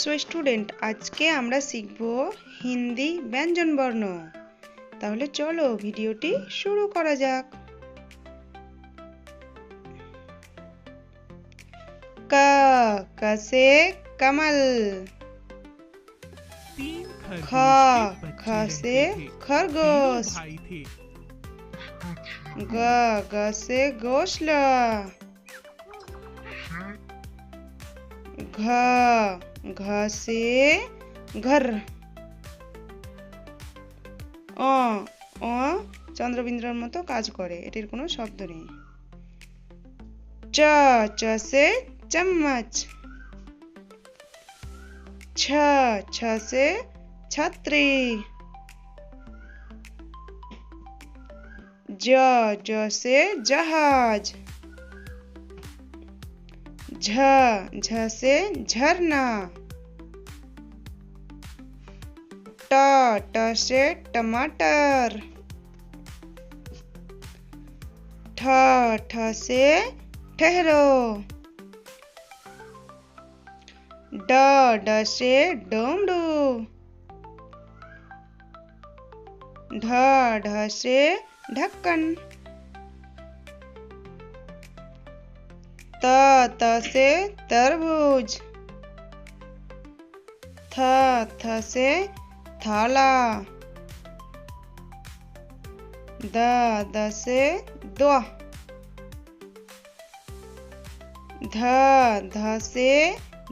So student আজকে আমরা শিখব হিন্দি ব্যঞ্জনবর্ণ তাহলে চলো ভিডিওটি শুরু করা যাক ক কসে কমল तीन ख खरगोश ख के से बच्चे रहते थे। तीनों खरगोश भाई थे ग ग से घोंसला घ घ से घर অ অ চন্দ্রবিন্দ্রর মতো কাজ করে এটির কোনো শব্দ নেই চ চ সে চম্মচ ছ ছ সে छतरी ज ज से जहाज झ झ से झरना। ट ट से टमाटर। ठ ठ से ठहरो। ड ड से डोमडू ढ ढ से ढक्कन। त त से तरबूज। थ थ से थाला। द द से द्वा ध ध से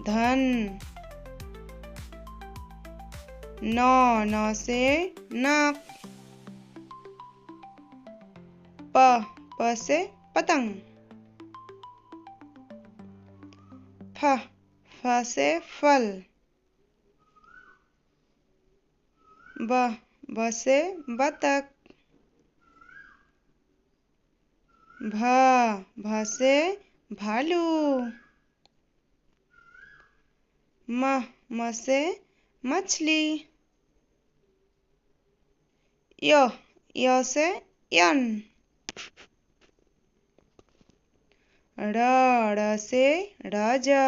धन। न न से नाक। प प से पतंग। फ फ से फल। ब ब से बतख। भ भ से भालू। म म से मछली। य य से यन। से राजा।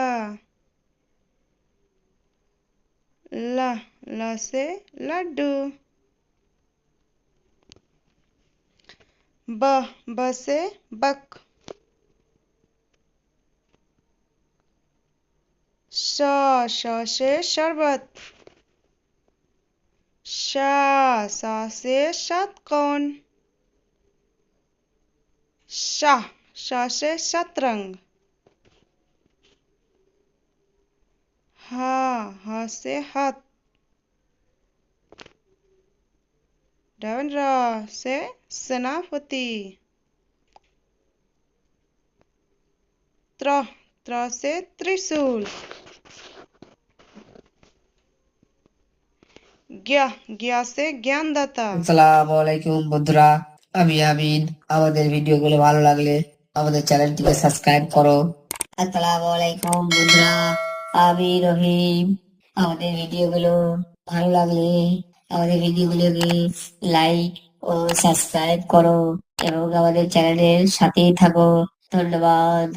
ल ल से लड्डू। ब ब से बक। श श से शरबत। श, सा से शतकौन शाह श से शतरंग ह ह से हथ डबल र से सेनापति त्र त्र से त्रिशूल ज्ञ ज्ञ से ज्ञानदाता আসসালামু আলাইকুম বন্ধুরা আমি আমিন আমাদের ভিডিওগুলো ভালো লাগলে আমাদের চ্যানেলটিকে সাবস্ক্রাইব করো। আসসালামু আলাইকুম বন্ধুরা, আমি রহিম। আমাদের ভিডিওগুলো ভালো লাগলে আমাদের ভিডিওগুলোকে লাইক ও সাবস্ক্রাইব করো এবং আমাদের চ্যানেলের সাথেই থাকো। ধন্যবাদ।